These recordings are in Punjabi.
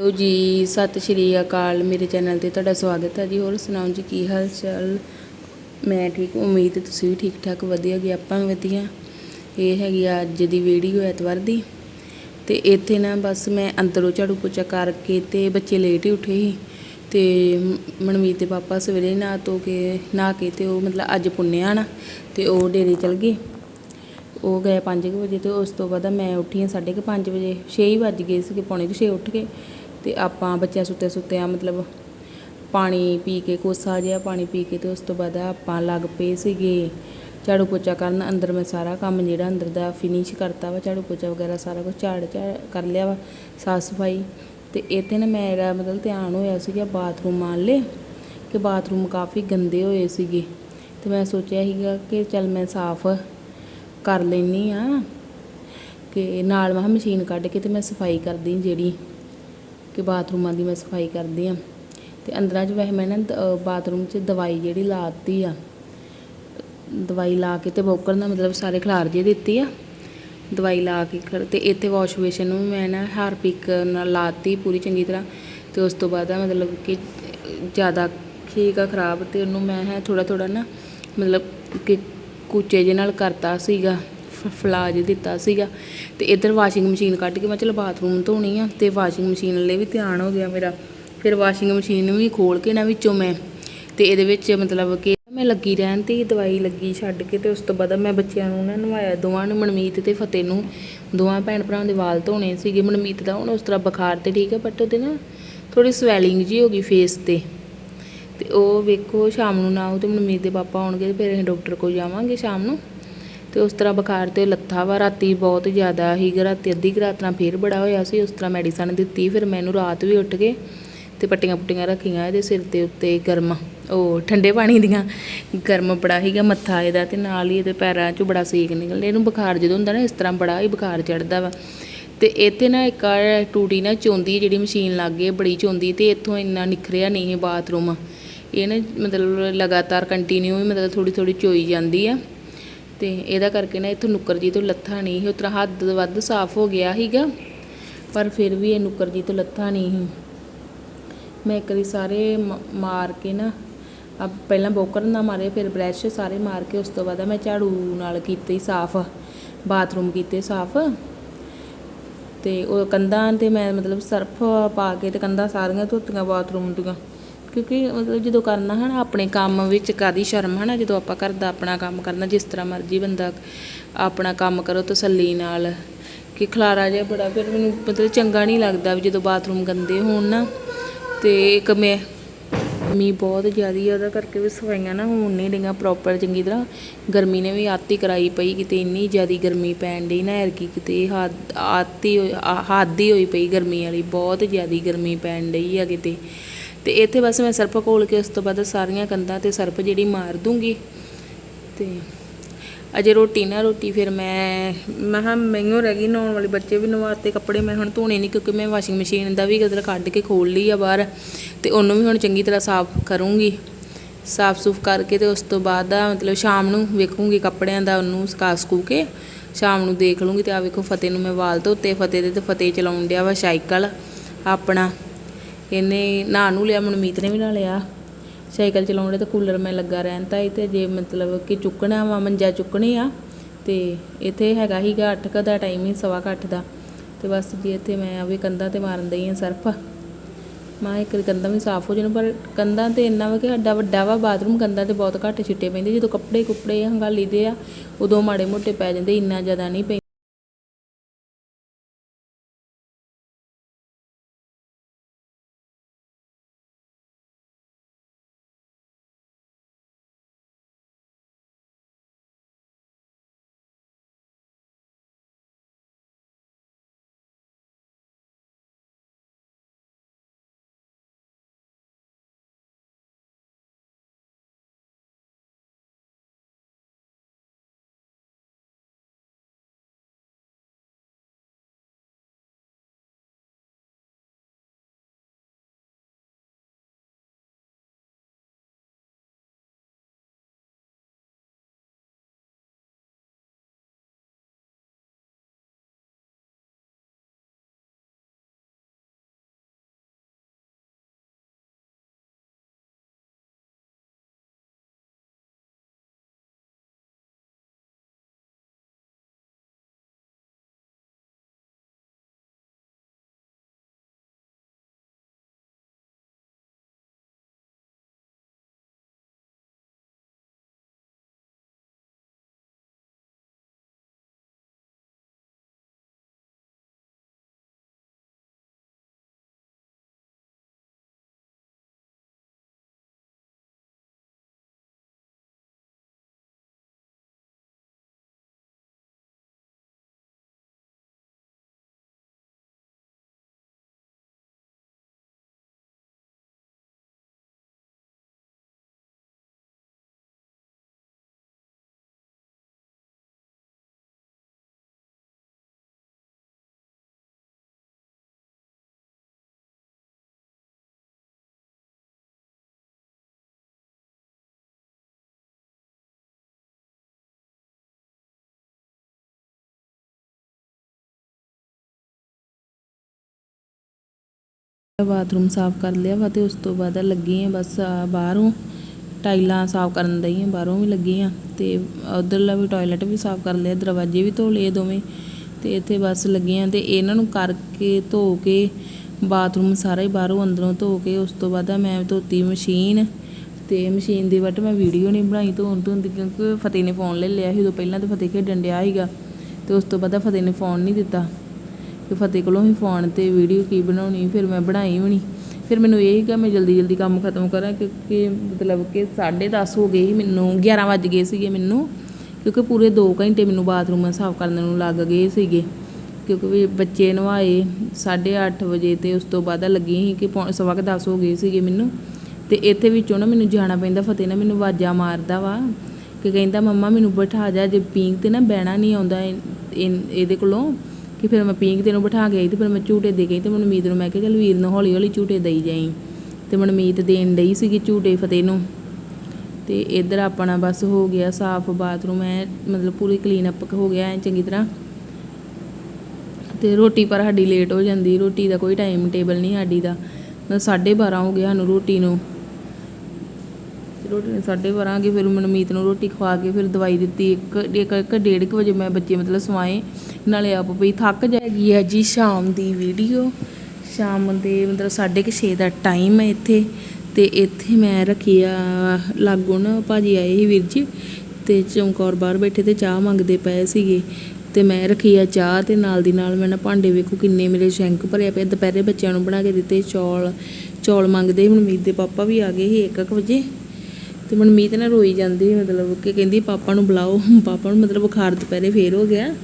ਹੈਲੋ ਜੀ, ਸਤਿ ਸ਼੍ਰੀ ਅਕਾਲ। ਮੇਰੇ ਚੈਨਲ ਤੇ ਤੁਹਾਡਾ ਸਵਾਗਤ ਹੈ ਜੀ। ਹੋਰ ਸੁਣਾਓ ਜੀ, ਕੀ ਹਾਲ ਚਾਲ? ਮੈਂ ਠੀਕ ਉਮੀਦ ਤੁਸੀਂ ਵੀ ਠੀਕ ਠਾਕ ਵਧੀਆ ਗਏ ਆਪਾਂ ਵੀ ਵਧੀਆ। ਇਹ ਹੈਗੀ ਆ ਅੱਜ ਦੀ ਵੀਡੀਓ ਐਤਵਾਰ ਦੀ। ਤੇ ਇੱਥੇ ਨਾ ਬਸ ਮੈਂ ਅੰਦਰੋਂ ਝਾੜੂ ਪੋਚਾ ਕਰਕੇ ਤੇ ਬੱਚੇ ਲੇਟ ਹੀ ਉੱਠੇ ਸੀ। ਤੇ ਮਨਮੀਤ ਦੇ ਪਾਪਾ ਸਵੇਰੇ ਨਹਾ ਧੋ ਕੇ, ਨਹਾ ਕੇ ਤੇ ਉਹ ਮਤਲਬ ਅੱਜ ਪੁੰਨਿਆ ਨਾ ਤੇ ਉਹ ਡੇਰੇ ਚਲ ਗਏ। ਉਹ ਗਏ 5 ਵਜੇ ਤੇ ਉਸ ਤੋਂ ਬਾਅਦ ਮੈਂ ਉੱਠੀ ਹਾਂ ਸਾਢੇ ਕੁ ਪੰਜ ਵਜੇ। 6 ਹੀ ਵੱਜ ਗਏ ਸੀਗੇ, ਪੌਣੇ ਕੁ 6 ਉੱਠ ਕੇ। ਤੇ ਆਪਾਂ ਬੱਚਿਆਂ ਸੁੱਤੇ ਸੁੱਤਿਆਂ ਮਤਲਬ ਪਾਣੀ ਪੀ ਕੇ ਕੋਸਾ ਜਿਹਾ ਪਾਣੀ ਪੀ ਕੇ ਤੇ ਉਸ ਤੋਂ ਬਾਅਦ ਆਪਾਂ ਲੱਗ ਪਏ ਸੀਗੇ। ਝਾੜੂ ਪੋਚਾ ਕਰਨ ਅੰਦਰ ਮੈਂ ਸਾਰਾ ਕੰਮ ਜਿਹੜਾ ਅੰਦਰ ਦਾ ਫਿਨਿਸ਼ ਕਰਤਾ ਵਾ, ਝਾੜੂ ਪੋਚਾ ਵਗੈਰਾ ਸਾਰਾ ਕੁਝ ਝਾੜ ਝਾੜ ਕਰ ਲਿਆ ਵਾ, ਸਾਫ਼ ਸਫ਼ਾਈ। ਤੇ ਇੱਥੇ ਨਾ ਮੇਰਾ ਮਤਲਬ ਧਿਆਨ ਹੋਇਆ ਸੀਗਾ ਬਾਥਰੂਮ ਆਣ ਲੈ ਕਿ ਬਾਥਰੂਮ ਕਾਫੀ ਗੰਦੇ ਹੋਏ ਸੀਗੇ। ਤੇ ਮੈਂ ਸੋਚਿਆ ਸੀਗਾ ਕਿ ਚੱਲ ਮੈਂ ਸਾਫ਼ ਕਰ ਲੈਨੀ ਆ ਕਿ ਨਾਲ ਮੈਂ ਕਿਹਾ ਮਸ਼ੀਨ ਕੱਢ ਕੇ ਤੇ ਮੈਂ ਸਫ਼ਾਈ ਕਰਦੀ ਜਿਹੜੀ ਕਿ ਬਾਥਰੂਮਾਂ ਦੀ ਮੈਂ ਸਫ਼ਾਈ ਕਰਦੀ ਆ ਤੇ ਅੰਦਰਾਂ 'ਚ ਵੈਸੇ ਮੈਂ ਨਾ ਦ- ਬਾਥਰੂਮ 'ਚ ਦਵਾਈ ਜਿਹੜੀ ਲਾਤੀ ਆ। ਦਵਾਈ ਲਾ ਕੇ ਤੇ ਬੋਕਰ ਨਾਲ ਮਤਲਬ ਸਾਰੇ ਖਲਾਰ ਜੇ ਦਿੱਤੀ ਆ। ਦਵਾਈ ਲਾ ਕੇ ਖਰ- ਤੇ ਇੱਥੇ ਵਾਸ਼ ਬੇਸ਼ਨ ਨੂੰ ਮੈਂ ਨਾ ਹਾਰਪਿਕ ਨਾਲ ਲਾਤੀ ਪੂਰੀ ਚੰਗੀ ਤਰ੍ਹਾਂ। ਤੇ ਉਸ ਤੋਂ ਬਾਅਦ ਮਤਲਬ ਕਿ ਜ਼ਿਆਦਾ ਠੀਕ ਆ, ਖਰਾਬ ਤੇ ਉਹਨੂੰ ਮੈਂ ਹੈ ਥੋੜਾ ਥੋੜਾ ਨਾ ਮਤਲਬ ਕਿ ਕੂਚੇ ਜੇ ਨਾਲ ਕਰਤਾ ਸੀਗਾ। ਫ- ਫਲਾਜ ਦਿੱਤਾ ਸੀਗਾ। ਤੇ ਇੱਧਰ ਵਾਸ਼ਿੰਗ ਮਸ਼ੀਨ ਕੱਢ ਕੇ ਮੈਂ ਚਲ ਬਾਥਰੂਮ ਧੋਣੀ ਆ ਤੇ ਵਾਸ਼ਿੰਗ ਮਸ਼ੀਨ ਲਈ ਵੀ ਧਿਆਨ ਹੋ ਗਿਆ ਮੇਰਾ। ਫਿਰ ਵਾਸ਼ਿੰਗ ਮਸ਼ੀਨ ਨੂੰ ਵੀ ਖੋਲ ਕੇ ਨਾ ਵਿੱਚੋਂ ਮੈਂ। ਤੇ ਇਹਦੇ ਵਿੱਚ ਮਤਲਬ ਕਿ ਮੈਂ ਲੱਗੀ ਰਹਿਣ ਤੇ ਦਵਾਈ ਲੱਗੀ ਛੱਡ ਕੇ ਤੇ ਉਸ ਤੋਂ ਬਾਅਦ ਮੈਂ ਬੱਚਿਆਂ ਨੂੰ ਨਾ ਨਵਾਇਆ ਦੋਵਾਂ ਨੂੰ, ਮਨਮੀਤ ਤੇ ਫਤਿਹ ਨੂੰ। ਦੋਵਾਂ ਭੈਣ ਭਰਾਵਾਂ ਦੇ ਵਾਲ ਧੋਣੇ ਸੀਗੇ, ਮਨਮੀਤ ਦਾ ਹੁਣ ਉਸ ਤਰ੍ਹਾਂ ਬੁਖਾਰ ਤੇ ਠੀਕ ਹੈ ਬਟ ਉਹਦੇ ਨਾ ਥੋੜੀ ਸਵੈਲਿੰਗ ਜੀ ਹੋ ਗਈ ਫੇਸ ਤੇ। ਤੇ ਉਹ ਵੇਖੋ, ਸ਼ਾਮ ਨੂੰ ਨਾ ਉਹ ਤੇ ਮਨਮੀਤ ਦੇ ਪਾਪਾ ਆਉਣਗੇ ਤੇ ਫਿਰ ਅਸੀਂ ਡਾਕਟਰ ਕੋਲ ਜਾਵਾਂਗੇ ਸ਼ਾਮ ਨੂੰ। ਤੇ ਉਸ ਤਰ੍ਹਾਂ ਬੁਖਾਰ ਤੇ ਲੱਥਾ ਵਾ, ਰਾਤੀ ਬਹੁਤ ਜ਼ਿਆਦਾ ਹੀ ਰਾਤੀ ਅੱਧੀ ਕੁ ਰਾਤ ਨਾਲ ਫੇਰ ਬੜਾ ਹੋਇਆ ਸੀ, ਉਸ ਤਰ੍ਹਾਂ ਮੈਡੀਸਨ ਦਿੱਤੀ, ਫਿਰ ਮੈਨੂੰ ਰਾਤ ਵੀ ਉੱਠ ਕੇ ਤੇ ਪੱਟੀਆਂ ਪੁੱਟੀਆਂ ਰੱਖੀਆਂ ਇਹਦੇ ਸਿਰ ਦੇ ਉੱਤੇ ਗਰਮ, ਉਹ ਠੰਡੇ ਪਾਣੀ ਦੀਆਂ, ਗਰਮ ਬੜਾ ਹੀਗਾ ਮੱਥਾ ਇਹਦਾ ਤੇ ਨਾਲ ਹੀ ਇਹਦੇ ਪੈਰਾਂ 'ਚੋਂ ਬੜਾ ਸੇਕ ਨਿਕਲਦਾ, ਇਹਨੂੰ ਬੁਖਾਰ ਜਦੋਂ ਹੁੰਦਾ ਨਾ ਇਸ ਤਰ੍ਹਾਂ ਬੜਾ ਹੀ ਬੁਖਾਰ ਚੜਦਾ ਵਾ। ਤੇ ਇੱਥੇ ਨਾ ਇੱਕ ਆਹ ਟੂਟੀ ਨਾ ਚੋਂਦੀ ਜਿਹੜੀ ਮਸ਼ੀਨ ਲੱਗ ਗਈ ਬੜੀ ਚੋਂਦੀ ਤੇ ਇੱਥੋਂ ਇੰਨਾ ਨਿਖਰਿਆ ਨਹੀਂ ਬਾਥਰੂਮ। ਇਹ ਨਾ ਮਤਲਬ ਲਗਾਤਾਰ ਕੰਟੀਨਿਊ ਮਤਲਬ ਥੋੜੀ ਥੋੜੀ ਚੋਈ ਜਾਂਦੀ ਆ। ਤੇ ਇਹਦਾ ਕਰਕੇ ਨਾ ਇੱਥੋਂ ਨੁੱਕਰ ਜੀ ਤੋਂ ਲੱਥਾ ਨਹੀਂ ਸੀ। ਉਸ ਤਰ੍ਹਾਂ ਹੱਦ ਵੱਧ ਸਾਫ਼ ਹੋ ਗਿਆ ਸੀਗਾ, ਪਰ ਫਿਰ ਵੀ ਇਹ ਨੁੱਕਰ ਜੀ ਤੋਂ ਲੱਥਾ ਨਹੀਂ ਸੀ। ਮੈਂ ਇੱਕ ਵਾਰੀ ਸਾਰੇ ਮ- ਮਾਰ ਕੇ ਨਾ ਆ ਪਹਿਲਾਂ ਬੋਕਰ ਨਾਲ ਮਾਰੇ, ਫਿਰ ਬ੍ਰਸ਼ ਸਾਰੇ ਮਾਰ ਕੇ ਉਸ ਤੋਂ ਬਾਅਦ ਮੈਂ ਝਾੜੂ ਨਾਲ ਕੀਤੇ ਸਾਫ਼, ਬਾਥਰੂਮ ਕੀਤੇ ਸਾਫ਼। ਤੇ ਉਹ ਕੰਧਾਂ ਤੇ ਮੈਂ ਮਤਲਬ ਸਰਫ ਪਾ ਕੇ ਤੇ ਕੰਧਾਂ ਸਾਰੀਆਂ ਧੋਤੀਆਂ ਬਾਥਰੂਮ ਦੀਆਂ। ਕਿਉਂਕਿ ਮਤਲਬ ਜਦੋਂ ਕਰਨਾ ਹੈ ਨਾ ਆਪਣੇ ਕੰਮ ਵਿੱਚ ਕਾਦੀ ਸ਼ਰਮ ਹੈ ਨਾ ਜਦੋਂ ਆਪਾਂ ਘਰ ਦਾ ਆਪਣਾ ਕੰਮ ਕਰਨਾ, ਜਿਸ ਤਰ੍ਹਾਂ ਮਰਜ਼ੀ ਬੰਦਾ ਆਪਣਾ ਕੰਮ ਕਰੋ ਤਸੱਲੀ ਨਾਲ। ਕਿ ਖਲਾਰਾ ਜਿਹਾ ਬੜਾ, ਫਿਰ ਮੈਨੂੰ ਮਤਲਬ ਚੰਗਾ ਨਹੀਂ ਲੱਗਦਾ ਵੀ ਜਦੋਂ ਬਾਥਰੂਮ ਗੰਦੇ ਹੋਣ ਨਾ, ਤੇ ਇੱਕ ਮੈਂ, ਮੀਂਹ ਬਹੁਤ ਜ਼ਿਆਦੀ ਆ, ਉਹਦਾ ਕਰਕੇ ਵੀ ਸਫਾਈਆਂ ਨਾ ਹੋਣ ਨਹੀਂ ਰਹੀਆਂ ਪ੍ਰੋਪਰ ਚੰਗੀ ਤਰ੍ਹਾਂ। ਗਰਮੀ ਨੇ ਵੀ ਆਤੀ ਕਰਾਈ ਪਈ ਕਿਤੇ, ਇੰਨੀ ਜ਼ਿਆਦੀ ਗਰਮੀ ਪੈਣ ਡਈ ਨਾ ਐਰਕੀ ਕਿਤੇ, ਹੱਦ, ਆਤੀ ਹੋਈ- ਹੀ ਹੋਈ ਪਈ ਗਰਮੀ ਵਾਲੀ, ਬਹੁਤ ਜ਼ਿਆਦੀ ਗਰਮੀ ਪੈਣ ਡਈ ਆ ਕਿਤੇ। ਤੇ ਇੱਥੇ ਬਸ ਮੈਂ ਸਰਫ ਘੋਲ ਕੇ ਉਸ ਤੋਂ ਬਾਅਦ ਸਾਰੀਆਂ ਕੰਧਾਂ ਤੇ ਸਰਪ ਜਿਹੜੀ ਮਾਰ ਦੂੰਗੀ। ਤੇ ਅਜੇ ਰੋਟੀ ਨਾ ਰੋਟੀ, ਫਿਰ ਮੈਂ ਮੈਂ ਹਾਂ ਮੈਨੂੰ ਰਹਿ ਗਈ, ਨਹਾਉਣ ਵਾਲੇ ਬੱਚੇ ਵੀ ਨਵਾਤੇ ਕੱਪੜੇ, ਮੈਂ ਹੁਣ ਧੋਣੇ ਨਹੀਂ ਕਿਉਂਕਿ ਮੈਂ ਵਾਸ਼ਿੰਗ ਮਸ਼ੀਨ ਦਾ ਵੀ ਕਦਰ ਕੱਢ ਕੇ ਖੋਲ ਲਈ ਆ ਬਾਹਰ ਤੇ ਉਹਨੂੰ ਵੀ ਹੁਣ ਚੰਗੀ ਤਰ੍ਹਾਂ ਸਾਫ਼ ਕਰੂੰਗੀ। ਸਾਫ਼ ਸੂਫ ਕਰਕੇ ਤੇ ਉਸ ਤੋਂ ਬਾਅਦ ਆ, ਮਤਲਬ ਸ਼ਾਮ ਨੂੰ ਵੇਖੂੰਗੀ ਕੱਪੜਿਆਂ ਦਾ ਉਹਨੂੰ ਸਕਾ ਸਕੂ ਕੇ, ਸ਼ਾਮ ਨੂੰ ਦੇਖ ਲੂੰਗੀ ਤੇ ਆ ਵੇਖੋ ਫਤਿਹ ਨੂੰ ਮੈਂ ਵਾਲ ਧੋਤੇ, ਫਤਿਹ ਦੇ ਤੇ ਫਤਿਹ ਚਲਾਉਣ ਡਿਆ ਵਾ ਸਾਈਕਲ ਆਪਣਾ। ਇਹਨੇ ਨਹਾ ਨੂੰ ਲਿਆ, ਮਨਮੀਤ ਨੇ ਵੀ ਨਾ ਲਿਆ। ਸਾਈਕਲ ਚਲਾਉਣ ਤੇ ਕੂਲਰ ਮੈਂ ਲੱਗਾ ਰਹਿੰਦਾ ਸੀ ਤੇ ਜੇ ਮਤਲਬ ਕਿ ਚੁੱਕਣਾ ਵਾ, ਮੰਜਾ ਚੁੱਕਣੇ ਆ, ਤੇ ਇੱਥੇ ਹੈਗਾ ਹੀਗਾ 8 ਕ ਦਾ ਟਾਈਮ ਹੀ ਸਵਾ ਕੁ ਅੱਠ ਦਾ। ਤੇ ਬਸ ਜੀ ਇੱਥੇ ਮੈਂ ਆ ਵੀ ਕੰਧਾਂ ਤੇ ਮਾਰਨ ਦਈ ਆ ਸਰਫ। ਮੈਂ ਇੱਕ ਕੰਧਾਂ ਵੀ ਸਾਫ਼ ਹੋ ਜਾਣ, ਪਰ ਕੰਧਾਂ ਤੇ ਇੰਨਾ ਵਾ ਕਿ ਸਾਡਾ ਵੱਡਾ ਵਾ, ਬਾਥਰੂਮ ਕੰਧਾਂ ਤੇ ਬਹੁਤ ਘੱਟ ਛਿੱਟੇ ਪੈਂਦੇ। ਜਦੋਂ ਕੱਪੜੇ ਕੁੱਪੜੇ ਹੰਗਾਲੀ ਦੇ ਆ, ਉਦੋਂ ਮਾੜੇ ਮੋਟੇ ਪੈ ਜਾਂਦੇ, ਇੰਨਾ ਜ਼ਿਆਦਾ ਨਹੀਂ ਬਾਥਰੂਮ ਸਾਫ਼ ਕਰ ਲਿਆ ਵਾ ਤੇ ਉਸ ਤੋਂ ਬਾਅਦ ਲੱਗੀ ਆ ਬਸ ਬਾਹਰੋਂ। ਟਾਈਲਾਂ ਸਾਫ਼ ਕਰਨ ਦਈ ਆ, ਬਾਹਰੋਂ ਵੀ ਲੱਗੀ ਆ ਤੇ ਉਧਰਲਾ ਵੀ ਟਾਇਲਟ ਵੀ ਸਾਫ਼ ਕਰ ਲਿਆ, ਦਰਵਾਜ਼ੇ ਵੀ ਧੋ ਲਏ ਦੋਵੇਂ ਤੇ ਇੱਥੇ ਬਸ ਲੱਗੀਆਂ ਤੇ ਇਹਨਾਂ ਨੂੰ ਕਰਕੇ ਧੋ ਕੇ ਬਾਥਰੂਮ ਸਾਰਾ ਹੀ ਬਾਹਰੋਂ ਅੰਦਰੋਂ ਧੋ ਕੇ ਉਸ ਤੋਂ ਬਾਅਦ ਮੈਂ ਧੋਤੀ ਮਸ਼ੀਨ ਤੇ ਮਸ਼ੀਨ ਦੀ ਵੱਟ ਮੈਂ ਵੀਡੀਓ ਨਹੀਂ ਬਣਾਈ ਧੋਣ ਧੋਣ ਦੀ ਕਿਉਂਕਿ ਫਤਿਹ ਨੇ ਫੋਨ ਲੈ ਲਿਆ ਸੀ, ਉਦੋਂ ਪਹਿਲਾਂ ਤਾਂ ਫਤਿਹ ਖੇਡਣ ਡਿਆ ਸੀਗਾ ਤੇ ਉਸ ਤੋਂ ਬਾਅਦ ਫਤਿਹ ਨੇ ਫੋਨ ਨਹੀਂ ਦਿੱਤਾ। ਕਿ ਫਤਿਹ ਕੋਲੋਂ ਹੀ ਫੋਨ ਤੇ ਵੀਡੀਓ ਕੀ ਬਣਾਉਣੀ, ਫਿਰ ਮੈਂ ਬਣਾਈ ਵੀ ਨਹੀਂ। ਫਿਰ ਮੈਨੂੰ ਇਹ ਸੀਗਾ, ਮੈਂ ਜਲਦੀ ਜਲਦੀ ਕੰਮ ਖਤਮ ਕਰਾਂ ਕਿਉਂਕਿ ਮਤਲਬ ਕਿ 10:30 ਹੋ ਗਏ ਸੀ ਮੈਨੂੰ 11 ਵੱਜ ਗਏ ਸੀਗੇ ਮੈਨੂੰ, ਕਿਉਂਕਿ ਪੂਰੇ 2 ਘੰਟੇ ਮੈਨੂੰ ਬਾਥਰੂਮ ਸਾਫ਼ ਕਰਨ ਨੂੰ ਲੱਗ ਗਏ ਸੀਗੇ। ਕਿਉਂਕਿ ਵੀ ਬੱਚੇ ਨਵਾਏ 8:30 ਵਜੇ ਤੇ ਉਸ ਤੋਂ ਬਾਅਦ ਲੱਗੀ ਸੀ ਕਿ ਪੌ- ਸਵਾ ਕੇ 10 ਹੋ ਗਏ ਸੀਗੇ ਮੈਨੂੰ। ਤੇ ਇੱਥੇ ਵਿੱਚੋਂ ਨਾ ਮੈਨੂੰ ਜਾਣਾ ਪੈਂਦਾ, ਫਤਿਹ ਨਾ ਮੈਨੂੰ ਆਵਾਜ਼ਾਂ ਮਾਰਦਾ ਵਾ ਕਿ ਕਹਿੰਦਾ, ਮੰਮਾ, ਮੈਨੂੰ ਬਿਠਾ ਜਾ, ਜੇ ਪੀਂਘ ਤੇ ਨਾ ਬਹਿਣਾ ਨਹੀਂ ਆਉਂਦਾ ਇਹਦੇ ਕੋਲੋਂ ਕਿ ਫਿਰ ਮੈਂ ਪੀਂਘ ਤੇ ਨੂੰ ਬਿਠਾ ਕੇ ਆਈ ਤੇ ਫਿਰ ਮੈਂ ਝੂਟੇ ਦੇ ਗਈ ਤੇ ਮਨਮੀਤ ਨੂੰ ਮੈਂ ਕਿਹਾ ਚੱਲ ਵੀਰ ਨੂੰ ਹੌਲੀ ਹੌਲੀ ਝੂਟੇ ਦੇਈ ਜਾਈ। ਤੇ ਮਨਮੀਤ ਦੇਣ ਡਈ ਸੀਗੀ ਝੂਟੇ ਫਤਿਹ ਨੂੰ। ਤੇ ਇੱਧਰ ਆਪਣਾ ਬਸ ਹੋ ਗਿਆ ਸਾਫ਼ ਬਾਥਰੂਮ, ਐ ਮਤਲਬ ਪੂਰੀ ਕਲੀਨ ਅਪ ਹੋ ਗਿਆ ਐ ਚੰਗੀ ਤਰ੍ਹਾਂ। ਤੇ ਰੋਟੀ ਪਰ ਸਾਡੀ ਲੇਟ ਹੋ ਜਾਂਦੀ, ਰੋਟੀ ਦਾ ਕੋਈ ਟਾਈਮ ਟੇਬਲ ਨਹੀਂ ਸਾਡੀ ਦਾ। ਮਤਲਬ 12:30 ਹੋ ਗਿਆ ਸਾਨੂੰ ਰੋਟੀ ਨੂੰ। ਰੋਟੀ ਨੂੰ 12:30 ਆ ਗਏ, ਫਿਰ ਮਨਮੀਤ ਨੂੰ ਰੋਟੀ ਖਵਾ ਕੇ ਫਿਰ ਦਵਾਈ ਦਿੱਤੀ। ਇੱਕ ਇੱਕ ਇੱਕ ਡੇਢ ਕੁ ਵਜੇ ਮੈਂ ਬੱਚੇ ਮਤਲਬ ਸਵਾਏ। ਨਾਲੇ ਆਪ ਵੀ ਥੱਕ ਜਾਏਗੀ ਹੈ ਜੀ ਸ਼ਾਮ ਦੀ ਵੀਡੀਓ ਸ਼ਾਮ ਦੇ ਮਤਲਬ 6:30 ਦਾ ਟਾਈਮ ਹੈ ਇੱਥੇ। ਤੇ ਇੱਥੇ ਮੈਂ ਰੱਖੀ ਆ ਲਾਗੋਂ ਨਾ ਭਾਜੀ ਆਏ ਸੀ ਵੀਰ ਜੀ। ਤੇ ਚੌਂਕੌਰ ਬਾਹਰ ਬੈਠੇ ਤੇ ਚਾਹ ਮੰਗਦੇ ਪਏ ਸੀਗੇ। ਤੇ ਮੈਂ ਰੱਖੀ ਆ ਚਾਹ ਤੇ ਨਾਲ ਦੀ ਨਾਲ ਮੈਂ ਨਾ ਭਾਂਡੇ ਵੇਖੋ ਕਿੰਨੇ ਮੇਰੇ ਸ਼ੈਂਕ ਭਰਿਆ ਪਿਆ ਦੁਪਹਿਰੇ ਬੱਚਿਆਂ ਨੂੰ ਬਣਾ ਕੇ ਦਿੱਤੇ ਚੌਲ। ਚੌਲ ਮੰਗਦੇ ਮਨਮੀਤ ਦੇ ਪਾਪਾ ਵੀ ਆ ਗਏ ਸੀ 1:00 ਵਜੇ। ਤੇ ਮਨਮੀਤ ਨਾ ਰੋਈ ਜਾਂਦੀ ਮਤਲਬ ਕਿ ਕਹਿੰਦੀ, ਪਾਪਾ ਨੂੰ ਬੁਲਾਓ। ਪਾਪਾ ਨੂੰ ਮਤਲਬ ਬੁਖਾਰ ਦੁਪਹਿਰੇ ਫੇਰ ਹੋ ਗਿਆ।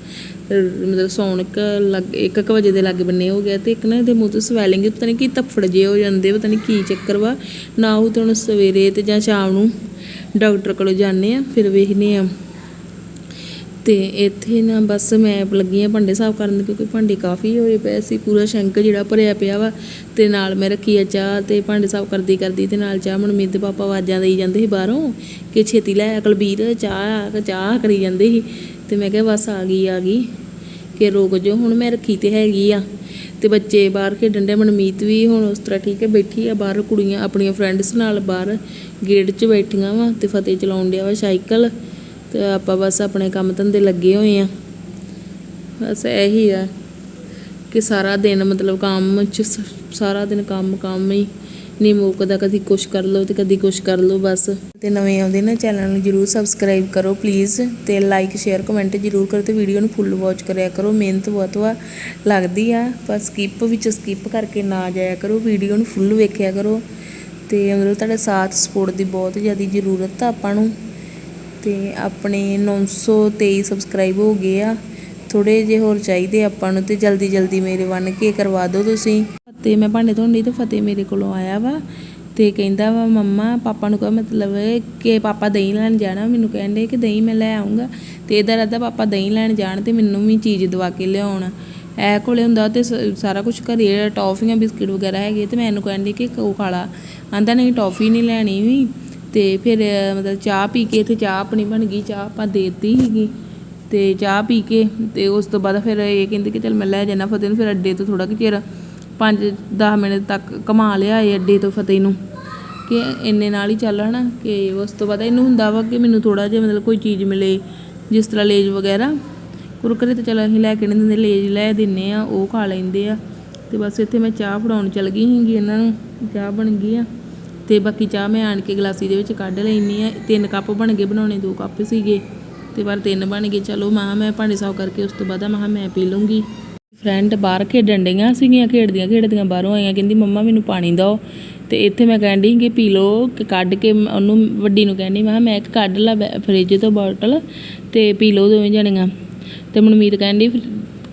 ਮਤਲਬ ਸੌਣ ਲੱਗ, ਇੱਕ ਵਜੇ ਦੇ ਲਾਗੇ ਬੰਨੇ ਹੋ ਗਿਆ ਤੇ ਇੱਕ ਨਾ ਇਹਦੇ ਮੂੰਹ ਤੋਂ ਸਵੈਲਿੰਗ ਪਤਾ ਨਹੀਂ ਕੀ ਤਫੜ ਜੇ ਹੋ ਜਾਂਦੇ ਪਤਾ ਨਹੀਂ ਕੀ ਚੱਕਰ ਵਾ। ਨਾ ਉਹ ਤੇ ਸਵੇਰੇ ਤੇ ਜਾਂ ਸ਼ਾਮ ਨੂੰ ਡਾਕਟਰ ਕੋਲ ਜਾਂਦੇ ਆ, ਫਿਰ ਵੇਖਦੇ ਆ। ਤੇ ਇੱਥੇ ਨਾ ਬਸ ਮੈਂ ਲੱਗੀ ਆ ਭਾਂਡੇ ਸਾਫ਼ ਕਰਨ ਕਿਉਂਕਿ ਭਾਂਡੇ ਕਾਫੀ ਹੋਏ ਪਏ ਸੀ ਪੂਰਾ ਸ਼ੰਕ ਜਿਹੜਾ ਭਰਿਆ ਪਿਆ ਵਾ। ਤੇ ਨਾਲ ਮੈਂ ਰੱਖੀ ਆ ਚਾਹ ਤੇ ਭਾਂਡੇ ਸਾਫ਼ ਕਰਦੀ ਕਰਦੀ ਤੇ ਨਾਲ ਚਾਹ ਮਨਮੀਤ ਦੇ ਪਾਪਾ ਆਵਾਜ਼ਾਂ ਦੇਈ ਜਾਂਦੇ ਸੀ ਬਾਹਰੋਂ ਕਿ ਛੇਤੀ ਲੈ ਆ ਕੁਲਬੀਰ ਚਾਹ ਚਾਹ ਕਰੀ ਜਾਂਦੇ ਸੀ। ਤੇ ਮੈਂ ਕਿਹਾ ਬਸ ਆ ਗਈ ਆ ਗਈ। ਕਿ ਰੁਕ ਜੋ ਹੁਣ ਮੈਂ ਰੱਖੀ ਤੇ ਹੈਗੀ ਆ। ਤੇ ਬੱਚੇ ਬਾਹਰ ਖੇਡਣ ਦੇ ਮਨਮੀਤ ਵੀ ਹੁਣ ਉਸ ਤਰ੍ਹਾਂ ਠੀਕ ਹੈ, ਬੈਠੀ ਆ ਬਾਹਰ। ਕੁੜੀਆਂ ਆਪਣੀਆਂ ਫਰੈਂਡਸ ਨਾਲ ਬਾਹਰ ਗੇਟ 'ਚ ਬੈਠੀਆਂ ਵਾ ਤੇ ਫਤਿਹ ਚਲਾਉਣ ਡਿਆ ਵਾ ਸਾਈਕਲ। ਤੇ ਆਪਾਂ ਬਸ ਆਪਣੇ ਕੰਮ ਧੰਦੇ ਲੱਗੇ ਹੋਏ ਆ। ਬਸ ਇਹੀ ਆ ਕਿ ਸਾਰਾ ਦਿਨ ਮਤਲਬ ਕੰਮ 'ਚ ਸਾਰਾ ਦਿਨ ਕੰਮ ਕੰਮ ਹੀ ਨਹੀਂ ਮੁੱਕਦਾ ਕਦੀ ਕੁਛ ਕਰ ਲਓ ਤੇ ਕਦੀ ਕੁਛ ਕਰ ਲਓ ਬਸ। ਤੇ ਨਵੇਂ ਆਉਂਦੇ ਨਾ ਚੈਨਲ ਨੂੰ ਜਰੂਰ ਸਬਸਕ੍ਰਾਈਬ ਕਰੋ ਪਲੀਜ਼ ਤੇ ਲਾਈਕ ਸ਼ੇਅਰ ਕਮੈਂਟ ਜਰੂਰ ਕਰੋ ਤੇ ਵੀਡੀਓ ਨੂੰ ਫੁੱਲ ਵਾਚ ਕਰਿਆ ਕਰੋ। ਮਿਹਨਤ ਬਹੁਤ ਵਾ, ਲੱਗਦੀ ਆ, ਪਰ ਸਕਿਪ ਵਿੱਚ ਸਕਿਪ ਕਰਕੇ ਨਾ ਜਾਇਆ ਕਰੋ। ਵੀਡੀਓ ਨੂੰ ਫੁੱਲ ਵੇਖਿਆ ਕਰੋ ਤੇ ਮਤਲਬ ਤੁਹਾਡਾ ਸਾਥ ਸਪੋਰਟ ਦੀ ਬਹੁਤ ਜ਼ਿਆਦਾ ਜ਼ਰੂਰਤ ਆ ਆਪਾਂ ਨੂੰ। ਤੇ ਆਪਣੇ 923 ਸਬਸਕ੍ਰਾਈਬ ਹੋ ਗਏ ਆ। ਥੋੜੇ ਜਿਹੇ ਹੋਰ ਚਾਹੀਦੇ ਆਪਾਂ ਨੂੰ ਤੇ ਜਲਦੀ ਜਲਦੀ ਮੇਰੇ ਬਣ ਕੇ ਕਰਵਾ ਦਿਓ ਤੁਸੀਂ। ਤੇ ਮੈਂ ਭਾਂਡੇ ਧੋਣੀ ਤੇ ਫਤਿਹ ਮੇਰੇ ਕੋਲੋਂ ਆਇਆ ਵਾ ਤੇ ਕਹਿੰਦਾ ਵਾ, ਮੰਮਾ, ਪਾਪਾ ਨੂੰ ਕਹ ਮਤਲਬ ਕਿ ਪਾਪਾ ਦਹੀਂ ਲੈਣ ਜਾਣਾ। ਮੈਨੂੰ ਕਹਿੰਦੇ ਕਿ ਦਹੀਂ ਮੈਂ ਲੈ ਆਉਂਗਾ ਤੇ ਇਹਦਾ ਰੱਦਾ ਪਾਪਾ ਦਹੀਂ ਲੈਣ ਜਾਣ ਤੇ ਮੈਨੂੰ ਵੀ ਚੀਜ਼ ਦਵਾ ਕੇ ਲਿਆਉਣ। ਐ ਕੋਲੇ ਹੁੰਦਾ ਤੇ ਸਾਰਾ ਕੁਝ ਘਰੇ ਟੌਫੀਆਂ, ਬਿਸਕਿਟ ਵਗੈਰਾ ਹੈਗੇ ਤੇ ਮੈਂ ਇਹਨੂੰ ਕਹਿੰਦੀ ਕਿ ਉਹ ਖਾਲਾ ਆਂਦਾ, ਨਹੀਂ, ਟੌਫੀ ਨਹੀਂ ਲੈਣੀ ਵੀ। ਤੇ ਫਿਰ, ਮਤਲਬ ਚਾਹ ਪੀ ਕੇ ਤੇ ਚਾਹ ਆਪਣੀ ਬਣ ਗਈ, ਚਾਹ ਆਪਾਂ ਦੇਤੀ ਸੀਗੀ। ਤੇ ਚਾਹ ਪੀ ਕੇ ਤੇ ਉਸ ਤੋਂ ਬਾਅਦ ਫਿਰ ਇਹ ਕਹਿੰਦੇ ਕਿ ਚਲ ਮੈਂ ਲੈ ਜਾਣਾ ਫਤਿਹ ਨੂੰ, ਫਿਰ ਅੱਡੇ ਤੋਂ ਥੋੜਾ ਕਿ ਚਿਰ 5-10 ਮਿੰਟ ਤੱਕ ਕਮਾ ਲਿਆ ਏ ਅੱਡੇ ਤੋਂ ਫਤਿਹ ਨੂੰ, ਕਿ ਇੰਨੇ ਨਾਲ ਹੀ ਚੱਲ ਹਨਾ, ਕਿ ਉਸ ਤੋਂ ਬਾਅਦ ਇਹਨੂੰ ਹੁੰਦਾ ਵਾ ਕਿ ਮੈਨੂੰ ਥੋੜਾ ਜਿਹਾ ਮਤਲਬ ਕੋਈ ਚੀਜ਼ ਮਿਲੇ, ਜਿਸ ਤਰ੍ਹਾਂ ਲੇਜ ਵਗੈਰਾ। ਕੁਰਕਰੇ ਤੇ ਚਲ ਅਸੀਂ ਲੈ ਕੇ ਨਹੀਂ ਦਿੰਦੇ, ਲੇਜ ਲੈ ਦਿੰਨੇ ਆ, ਉਹ ਖਾ ਲੈਂਦੇ ਆ। ਤੇ ਬਸ ਇੱਥੇ ਮੈਂ ਚਾਹ ਫੜਾਉਣ ਚਲ ਗਈ ਸੀਗੀ ਇਹਨਾਂ ਨੂੰ, ਚਾਹ ਬਣ ਗਈ ਆ। ਤੇ ਬਾਕੀ ਚਾਹ ਮੈਂ ਆਣ ਕੇ ਗਲਾਸੀ ਦੇ ਵਿੱਚ ਕੱਢ ਲੈਣੀ ਆ, ਤਿੰਨ ਕੱਪ ਬਣ ਗਏ ਬਣਾਉਣੇ, ਦੋ ਕੱਪ ਸੀਗੇ। ਤੇ ਪਰ ਤਿੰਨ ਬਣ ਗਏ, ਚਲੋ ਮਾਂ ਮੈਂ ਭਾਂਡੇ ਸਾਫ਼ ਕਰਕੇ ਉਸ ਤੋਂ ਬਾਅਦ ਮੈਂ ਮੈਂ ਪੀ ਲੂੰਗੀ। ਫਰੈਂਡ ਬਾਹਰ ਖੇਡਣ ਡਈਆਂ ਸੀਗੀਆਂ, ਖੇਡਦੀਆਂ ਖੇਡਦੀਆਂ ਬਾਹਰੋਂ ਆਈਆਂ। ਕਹਿੰਦੀ, ਮੰਮਾ, ਮੈਨੂੰ ਪਾਣੀ ਦਿਓ। ਤੇ ਇੱਥੇ ਮੈਂ ਕਹਿੰਦੀ ਕਿ ਪੀ ਲਓ ਕੱਢ ਕੇ ਉਹਨੂੰ ਵੱਡੀ ਨੂੰ ਕਹਿੰਦੀ ਮੈਂ ਕਿਹਾ, ਮੈਂ ਇੱਕ ਕੱਢ ਲਾ ਫ੍ਰਿਜ ਤੋਂ ਬੋਟਲ ਤੇ ਪੀ ਲਓ ਦੋਵੇਂ ਜਣੀਆਂ। ਤੇ ਮਨਮੀਤ ਕਹਿੰਦੀ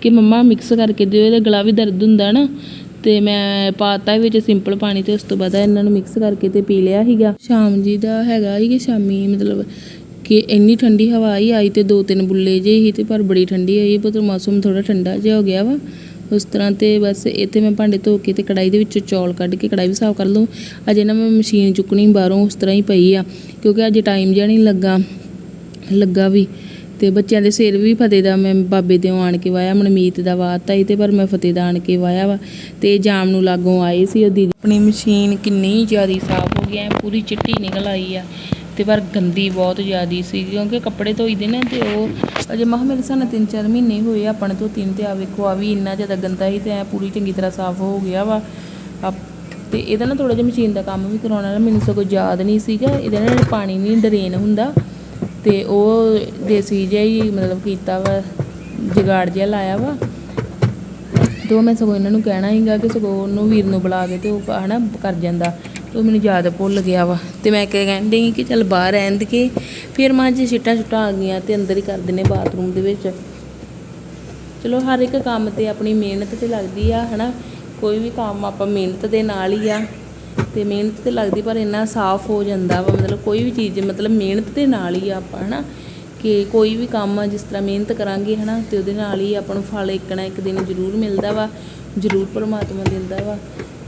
ਕਿ, ਮੰਮਾ ਮਿਕਸ ਕਰਕੇ ਦਿਓ, ਇਹਦਾ ਗਲਾ ਵੀ ਦਰਦ ਹੁੰਦਾ ਨਾ। ਤੇ ਮੈਂ ਪਾਤਾ ਵਿੱਚ ਸਿੰਪਲ ਪਾਣੀ ਤੇ ਉਸ ਤੋਂ ਬਾਅਦ ਇਹਨਾਂ ਨੂੰ ਮਿਕਸ ਕਰਕੇ ਤੇ ਪੀ ਲਿਆ ਸੀਗਾ। ਸ਼ਾਮ ਜੀ ਦਾ ਹੈਗਾ ਸੀ ਕਿ ਸ਼ਾਮੀ ਮਤਲਬ ਕਿ ਇੰਨੀ ਠੰਡੀ ਹਵਾ ਆਈ ਆਈ ਤੇ ਦੋ ਤਿੰਨ ਬੁੱਲੇ ਜੇ ਹੀ ਤੇ ਪਰ ਬੜੀ ਠੰਡੀ ਆਈ ਪਰ ਮੌਸਮ ਥੋੜਾ ਠੰਡਾ ਜਿਹਾ ਹੋ ਗਿਆ ਵਾ। ਉਸ ਤਰ੍ਹਾਂ ਤੇ ਬਸ ਇੱਥੇ ਮੈਂ ਭਾਂਡੇ ਧੋ ਕੇ ਤੇ ਕੜਾਈ ਦੇ ਵਿੱਚੋਂ ਚੌਲ ਕੱਢ ਕੇ ਕੜਾਈ ਵੀ ਸਾਫ਼ ਕਰ ਲਊ। ਅਜੇ ਨਾ ਮੈਂ ਮਸ਼ੀਨ ਚੁੱਕਣੀ ਬਾਹਰੋਂ ਉਸ ਤਰ੍ਹਾਂ ਹੀ ਪਈ ਆ, ਕਿਉਂਕਿ ਅੱਜ ਟਾਈਮ ਜਿਹਾ ਨਹੀਂ ਲੱਗਾ ਲੱਗਾ ਵੀ। ਤੇ ਬੱਚਿਆਂ ਦੇ ਸਿਰ ਵੀ ਫਤਿਹ ਦਾ ਮੈਂ ਬਾਬੇ ਦੇ ਆਣ ਕੇ ਵਾਇਆ, ਮਨਮੀਤ ਦਾ ਵਾਤਾ ਹੀ ਤੇ ਪਰ ਮੈਂ ਫਤਿਹ ਦਾ ਆਣ ਕੇ ਵਾਇਆ ਵਾ। ਤੇ ਜਾਮ ਨੂੰ ਲਾਗੋਂ ਆਏ ਸੀ, ਉਹ ਦੀਦੀ ਆਪਣੀ ਮਸ਼ੀਨ ਕਿੰਨੀ ਜ਼ਿਆਦਾ ਸਾਫ਼ ਹੋ ਗਈ, ਐ ਪੂਰੀ ਚਿੱਟੀ ਨਿਕਲ ਆਈ ਆ। ਤੇ ਪਰ ਗੰਦੀ ਬਹੁਤ ਜ਼ਿਆਦੀ ਸੀ, ਕਿਉਂਕਿ ਕੱਪੜੇ ਧੋਈਦੇ ਨੇ ਤੇ ਉਹ ਅਜੇ ਮਹ ਮੇਰੇ ਸਾਨ ਤਿੰਨ ਚਾਰ ਮਹੀਨੇ ਹੋਏ ਆ, ਆਪਣੇ ਧੋਤੀ ਤਿੰਨ ਤੇ ਆ ਵੇਖੋ, ਆ ਵੀ ਇੰਨਾ ਜ਼ਿਆਦਾ ਗੰਦਾ ਸੀ ਤੇ ਐ ਪੂਰੀ ਚੰਗੀ ਤਰ੍ਹਾਂ ਸਾਫ਼ ਹੋ ਗਿਆ ਵਾ। ਆਪ- ਤੇ ਇਹਦਾ ਨਾ ਥੋੜਾ ਜਿਹਾ ਮਸ਼ੀਨ ਦਾ ਕੰਮ ਵੀ ਕਰਾਉਣਾ ਨਾ ਮੈਨੂੰ ਸਗੋਂ ਯਾਦ ਨਹੀਂ ਸੀਗਾ, ਇਹਦੇ ਨਾਲ ਪਾਣੀ ਨਹੀਂ ਡਰੇਨ ਹੁੰਦਾ। ਤੇ ਉਹ ਦੇਸੀ ਜਿਹਾ ਹੀ ਮਤਲਬ ਕੀਤਾ ਵਾ, ਜਗਾੜ ਜਿਹਾ ਲਾਇਆ ਵਾ। ਤੇ ਉਹ ਮੈਂ ਸਗੋਂ ਇਹਨਾਂ ਨੂੰ ਕਹਿਣਾ ਸੀਗਾ ਕਿ ਸਗੋਂ ਉਹਨੂੰ ਵੀਰ ਨੂੰ ਬੁਲਾ ਕੇ ਤੇ ਉਹ ਹਨਾ, ਕਰ ਜਾਂਦਾ। ਉਹ ਮੈਨੂੰ ਯਾਦ ਭੁੱਲ ਗਿਆ ਵਾ ਤੇ ਮੈਂ ਕਿਹਾ ਕਹਿੰਦੀ ਕਿ ਚੱਲ ਬਾਹਰ ਰਹਿਣ ਦੇ ਕੇ ਫਿਰ ਮਾਂ ਜੇ ਛਿੱਟਾਂ ਛੁੱਟਾਂ ਆ ਗਈਆਂ ਤੇ ਅੰਦਰ ਹੀ ਕਰ ਦਿੰਨੇ ਬਾਥਰੂਮ ਦੇ ਵਿੱਚ। ਚਲੋ ਹਰ ਇੱਕ ਕੰਮ ਤੇ ਆਪਣੀ ਮਿਹਨਤ ਤੇ ਲੱਗਦੀ ਆ, ਹਨਾ? ਕੋਈ ਵੀ ਕੰਮ ਆਪਾਂ ਮਿਹਨਤ ਦੇ ਨਾਲ ਹੀ ਆ ਤੇ ਮਿਹਨਤ ਤੇ ਲੱਗਦੀ ਪਰ ਇੰਨਾ ਸਾਫ਼ ਹੋ ਜਾਂਦਾ ਵਾ, ਮਤਲਬ ਕੋਈ ਵੀ ਚੀਜ਼, ਮਤਲਬ ਮਿਹਨਤ ਦੇ ਨਾਲ ਹੀ ਆ ਆਪਾਂ, ਹਨਾ? ਕਿ ਕੋਈ ਵੀ ਕੰਮ ਆ ਜਿਸ ਤਰ੍ਹਾਂ ਮਿਹਨਤ ਕਰਾਂਗੇ, ਹਨਾ? ਤੇ ਉਹਦੇ ਨਾਲ ਹੀ ਆਪਾਂ ਨੂੰ ਫਲ ਇੱਕ ਨਾ ਇੱਕ ਦਿਨ ਜ਼ਰੂਰ ਮਿਲਦਾ ਵਾ, ਜ਼ਰੂਰ ਪਰਮਾਤਮਾ ਦਿੰਦਾ ਵਾ।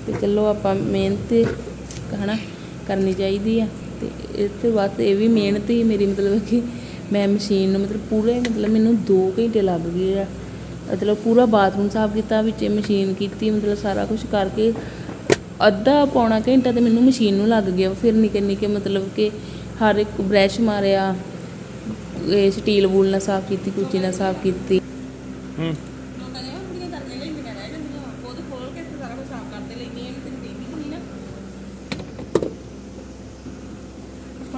ਤੇ ਚਲੋ ਆਪਾਂ ਮਿਹਨਤ ਹਨਾ, ਕਰਨੀ ਚਾਹੀਦੀ ਆ। ਤੇ ਇਸ ਤੋਂ ਬਾਅਦ ਇਹ ਵੀ ਮਿਹਨਤ ਹੀ ਮੇਰੀ ਮਤਲਬ ਕਿ ਮੈਂ ਮਸ਼ੀਨ ਨੂੰ ਮਤਲਬ ਪੂਰੇ ਮਤਲਬ ਮੈਨੂੰ 2 ਘੰਟੇ ਲੱਗ ਗਏ ਆ। ਮਤਲਬ ਪੂਰਾ ਬਾਥਰੂਮ ਸਾਫ਼ ਕੀਤਾ, ਵਿੱਚ ਮਸ਼ੀਨ ਕੀਤੀ, ਮਤਲਬ ਸਾਰਾ ਕੁਝ ਕਰਕੇ ਅੱਧਾ ਪੌਣਾ ਘੰਟਾ ਤੇ ਮੈਨੂੰ ਮਸ਼ੀਨ ਨੂੰ ਲੱਗ ਗਿਆ। ਫਿਰ ਨਿੱਕੇ ਨਿੱਕੇ ਮਤਲਬ ਕਿ ਹਰ ਇੱਕ ਬ੍ਰਸ਼ ਮਾਰਿਆ, ਇਹ ਸਟੀਲ ਵੂਲ ਨਾਲ ਸਾਫ਼ ਕੀਤੀ ਕੁਚੀ ਨਾਲ ਸਾਫ਼ ਕੀਤੀ। ਹੂੰ।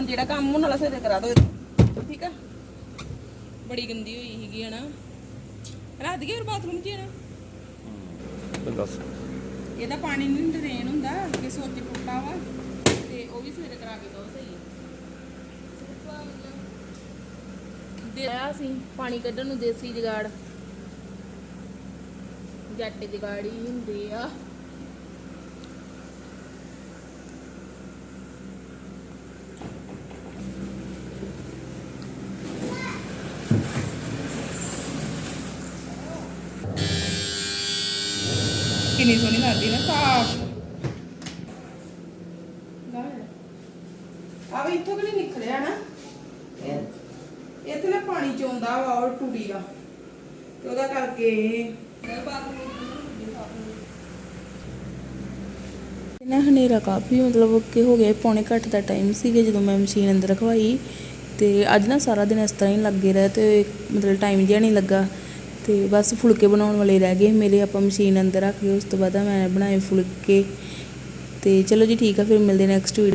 ਜਿਹੜਾ ਕੰਮ ਉਹਨਾਂ ਵਾਲਾ ਸਿਰੇ ਕਰਾ ਦੋ ਠੀਕ ਆ? ਬੜੀ ਗੰਦੀ ਹੋਈ ਸੀਗੀ ਹਨਾ। ਰਾਤ ਗਏ ਬਾਥਰੂਮ 'ਚ ਹੀ ਨਾ ਤੇ ਦੱਸ। ਇਹਦਾ ਪਾਣੀ ਨਹੀਂ ਡਰੇਨ ਹੁੰਦਾ ਕਿ ਸੋਚ ਟੁੱਟਾ ਵਾ ਤੇ ਉਹ ਵੀ ਸਵੇਰੇ ਕਰਾ ਕੇ ਦੋ ਸਹੀ। ਦੇ ਆਇਆ ਸੀ ਪਾਣੀ ਕੱਢਣ ਨੂੰ ਦੇਸੀ ਜਗਾੜ। ਜੱਟ ਜਗਾੜੀ ਹੁੰਦੇ ਆ। ਕਿੰਨੀ ਸੋਹਣੀ ਲੱਗਦੀ ਨਾ ਸਾਫ਼। ਆ ਵੀ ਇੱਥੋਂ ਕਿ ਨਹੀਂ ਨਿਕਲਿਆ ਨਾ। ਇਹ- ਇੱਥੇ ਨਾ ਪਾਣੀ ਚੋਂਦਾ ਵਾ ਉਹ ਟੂੜੀ ਦਾ। ਤੇ ਉਹਦਾ ਕਰਕੇ ਨਾ ਹਨੇਰਾ ਕਾਫੀ ਮਤਲਬ ਕਿ ਹੋ ਗਿਆ ਪੌਣੇ ਘੱਟ ਦਾ ਟਾਈਮ ਸੀਗਾ ਜਦੋਂ ਮੈਂ ਮਸ਼ੀਨ ਅੰਦਰ ਰਖਵਾਈ। ਤੇ ਅੱਜ ਨਾ ਸਾਰਾ ਦਿਨ ਇਸ ਤਰ੍ਹਾਂ ਹੀ ਲੱਗੇ ਰਹੇ ਤੇ ਮਤਲਬ ਟਾਈਮ ਜਿਹਾ ਨਹੀਂ ਲੱਗਾ। ਤੇ ਬਸ ਫੁਲਕੇ ਬਣਾਉਣ ਵਾਲੇ ਰਹਿ ਗਏ। ਮੇਰੇ ਆਪਾਂ ਮਸ਼ੀਨ ਅੰਦਰ ਰੱਖ ਕੇ ਉਸ ਤੋਂ ਬਾਅਦ ਮੈਂ ਬਣਾਏ ਫੁਲਕੇ। ਤੇ ਚਲੋ ਜੀ ਠੀਕ ਆ, ਫਿਰ ਮਿਲਦੇ ਨੈਕਸਟ ਵੀਡੀਓ